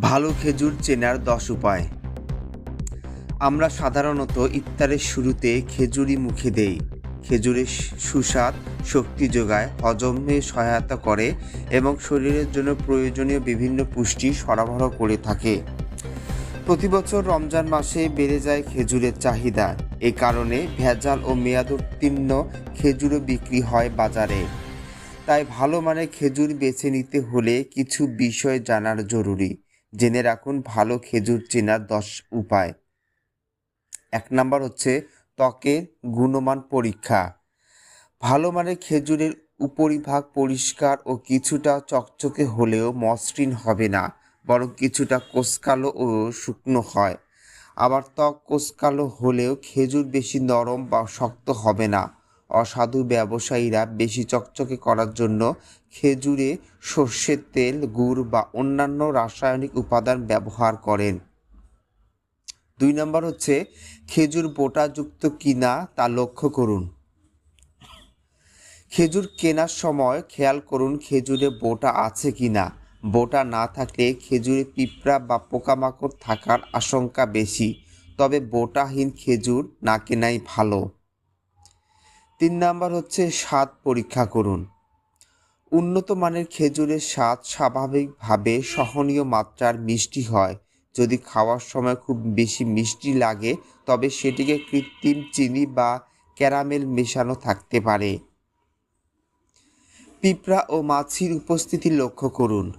ভালো খেজুর চেনার দশ উপায়। আমরা সাধারণত ইফতারের শুরুতে খেজুরি মুখে দেই। খেজুরের সুস্বাদ শক্তি যোগায় হজমে সহায়তা করে এবং শরীরের জন্য প্রয়োজনীয় বিভিন্ন পুষ্টি সরবরাহ করে থাকে। প্রতি বছর রমজান মাসে বেড়ে যায় খেজুরের চাহিদা। এ কারণে ভেজাল ও মেয়াদ উত্তীর্ণ খেজুরও বিক্রি হয় বাজারে। তাই ভালো মানের খেজুর বেছে নিতে হলে কিছু বিষয় জানার জরুরি। জেনে রাখুন, ভালো খেজুর চেনার দশ উপায়। এক নাম্বার হচ্ছে ত্বকের গুণমান পরীক্ষা। ভালো মানের খেজুরের উপরিভাগ পরিষ্কার ও কিছুটা চকচকে হলেও মসৃণ হবে না, বরং কিছুটা কোষকালো ও শুকনো হয়। আবার ত্বক কোষকালো হলেও খেজুর বেশি নরম বা শক্ত হবে না। অসাধু ব্যবসায়ীরা বেশি চকচকে করার জন্য খেজুরে, সর্ষের তেল, গুড় বা অন্যান্য রাসায়নিক উপাদান ব্যবহার করেন। দুই নম্বর হচ্ছে খেজুর বোটাযুক্ত কিনা তা লক্ষ্য করুন। খেজুর কেনার সময় খেয়াল করুন খেজুরে বোটা আছে কি না বোটা না থাকলে খেজুরে পিঁপড়া বা পোকামাকড় থাকার আশঙ্কা বেশি। তবে বোটাহীন খেজুর না কেনাই ভালো। তিন নাম্বার হচ্ছে স্বাদ পরীক্ষা করুন। উন্নত মানের খেজুরের স্বাদ স্বাভাবিকভাবে সহনীয় মাত্রার মিষ্টি হয়। যদি খাওয়ার সময় খুব বেশি মিষ্টি লাগে, তবে সেটিকে কৃত্রিম চিনি বা ক্যারামেল মেশানো থাকতে পারে। পিঁপড়া ও মাছির উপস্থিতি লক্ষ্য করুন।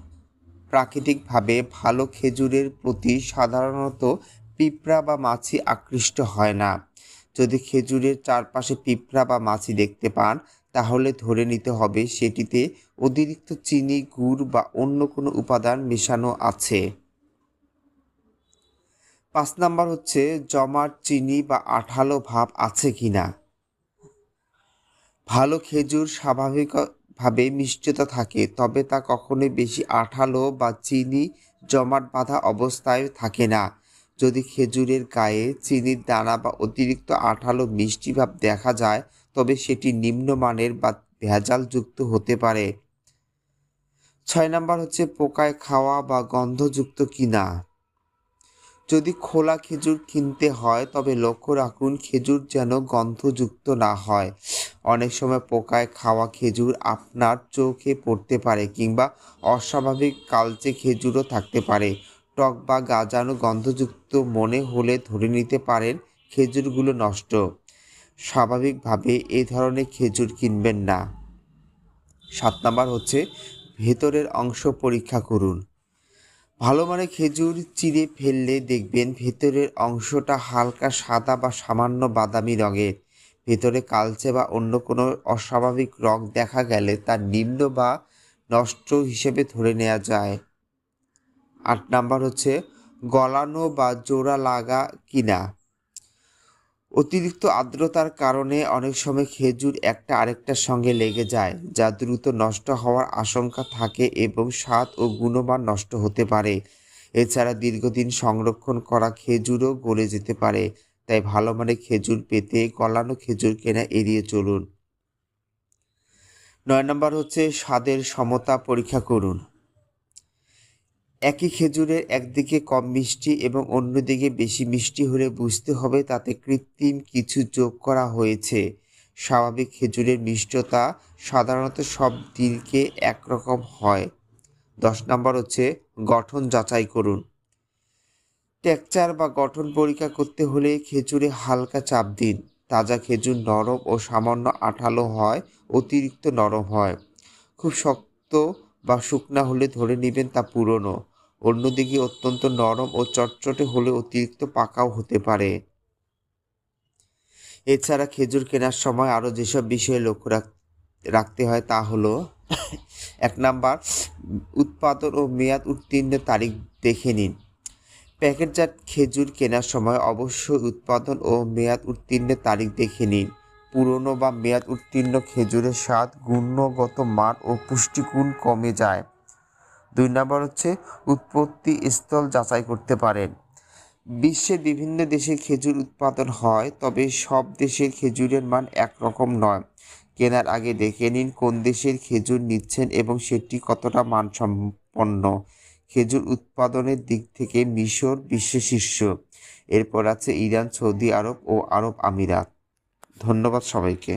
প্রাকৃতিকভাবে ভালো খেজুরের প্রতি সাধারণত পিঁপড়া বা মাছি আকৃষ্ট হয় না। যদি খেজুরের চারপাশে পিঁপড়া বা মাছি দেখতে পান, তাহলে ধরে নিতে হবে সেটিতে অতিরিক্ত চিনি, গুড় বা অন্য কোনো উপাদান মেশানো আছে। পাঁচ নাম্বার হচ্ছে জমাট, চিনি বা আঠালো ভাব আছে কি না ভালো খেজুর স্বাভাবিকভাবে মিষ্টতা থাকে, তবে তা কখনোই বেশি আঠালো বা চিনি জমাট বাঁধা অবস্থায় থাকে না। যদি খেজুরের গায়ে চিনির দানা বা অতিরিক্ত আঠালো মিষ্টি ভাব দেখা যায়, তবে সেটি নিম্নমানের বা ভেজালযুক্ত হতে পারে। ছয় নাম্বার হচ্ছে পোকায় খাওয়া বা গন্ধযুক্ত কিনা। যদি খোলা খেজুর কিনতে হয়, তবে লক্ষ্য রাখুন খেজুর যেন গন্ধযুক্ত না হয়। অনেক সময় পোকায় খাওয়া খেজুর আপনার চোখে পড়তে পারে কিংবা অস্বাভাবিক কালচে খেজুরও থাকতে পারে। টক বা গাজানো গন্ধযুক্ত মনে হলে ধরে নিতে পারেন খেজুরগুলো নষ্ট। স্বাভাবিকভাবে এ ধরনের খেজুর কিনবেন না। সাত নাম্বার হচ্ছে ভেতরের অংশ পরীক্ষা করুন। ভালো মানে খেজুর চিড়ে ফেললে দেখবেন ভেতরের অংশটা হালকা সাদা বা সামান্য বাদামি রঙের। ভেতরে কালচে বা অন্য কোনো অস্বাভাবিক রং দেখা গেলে তা নিম্ন বা নষ্ট হিসেবে ধরে নেওয়া যায়। আট নাম্বার হচ্ছে গলানো বা জোড়া লাগা কিনা। অতিরিক্ত আর্দ্রতার কারণে অনেক সময় খেজুর একটা আরেকটার সঙ্গে লেগে যায়, যা দ্রুত নষ্ট হওয়ার আশঙ্কা থাকে এবং স্বাদ ও গুণমান নষ্ট হতে পারে। এছাড়া দীর্ঘদিন সংরক্ষণ করা খেজুরও গলে যেতে পারে, তাই ভালো মানের খেজুর পেতে গলানো খেজুর কেনা এড়িয়ে চলুন। নয় নম্বর হচ্ছে স্বাদের সমতা পরীক্ষা করুন। একই খেজুরের একদিকে কম মিষ্টি এবং অন্যদিকে বেশি মিষ্টি হলে বুঝতে হবে তাতে কৃত্রিম কিছু যোগ করা হয়েছে। স্বাভাবিক খেজুরের মিষ্টতা সাধারণত সব দিকে একরকম হয়। দশ নম্বর হচ্ছে গঠন যাচাই করুন। টেক্সচার বা গঠন পরীক্ষা করতে হলে খেজুরে হালকা চাপ দিন। তাজা খেজুর নরম ও সামান্য আঠালো হয়, অতিরিক্ত নরম হয়। খুব শক্ত বা শুকনা হলে ধরে নেবেন তা পুরনো। অন্যদিকে অত্যন্ত নরম ও চটচটে হলে অতিরিক্ত পাকাও হতে পারে। এছাড়া খেজুর কেনার সময় আরও যেসব বিষয়ে লক্ষ্য রাখতে হয় তা হলো, এক নাম্বার, উৎপাদন ও মেয়াদ উত্তীর্ণ তারিখ দেখে নিন। প্যাকেটজাত খেজুর কেনার সময় অবশ্যই উৎপাদন ও মেয়াদ উত্তীর্ণের তারিখ দেখে নিন। পুরনো বা মেয়াদ উত্তীর্ণ খেজুরের স্বাদ গুণগত মান ও পুষ্টিগুণ কমে যায়। দুই নম্বর হচ্ছে উৎপত্তি স্থল যাচাই করতে পারেন বিশ্বের বিভিন্ন দেশে খেজুর উৎপাদন হয়, তবে সব দেশের খেজুরের মান একরকম নয়। কেনার আগে দেখে নিন কোন দেশের খেজুর নিচ্ছেন এবং সেটি কতটা মানসম্পন্ন। খেজুর উৎপাদনের দিক থেকে মিশর বিশ্বের শীর্ষ। এরপর আছে ইরান, সৌদি আরব ও আরব আমিরাত। ধন্যবাদ সবাইকে।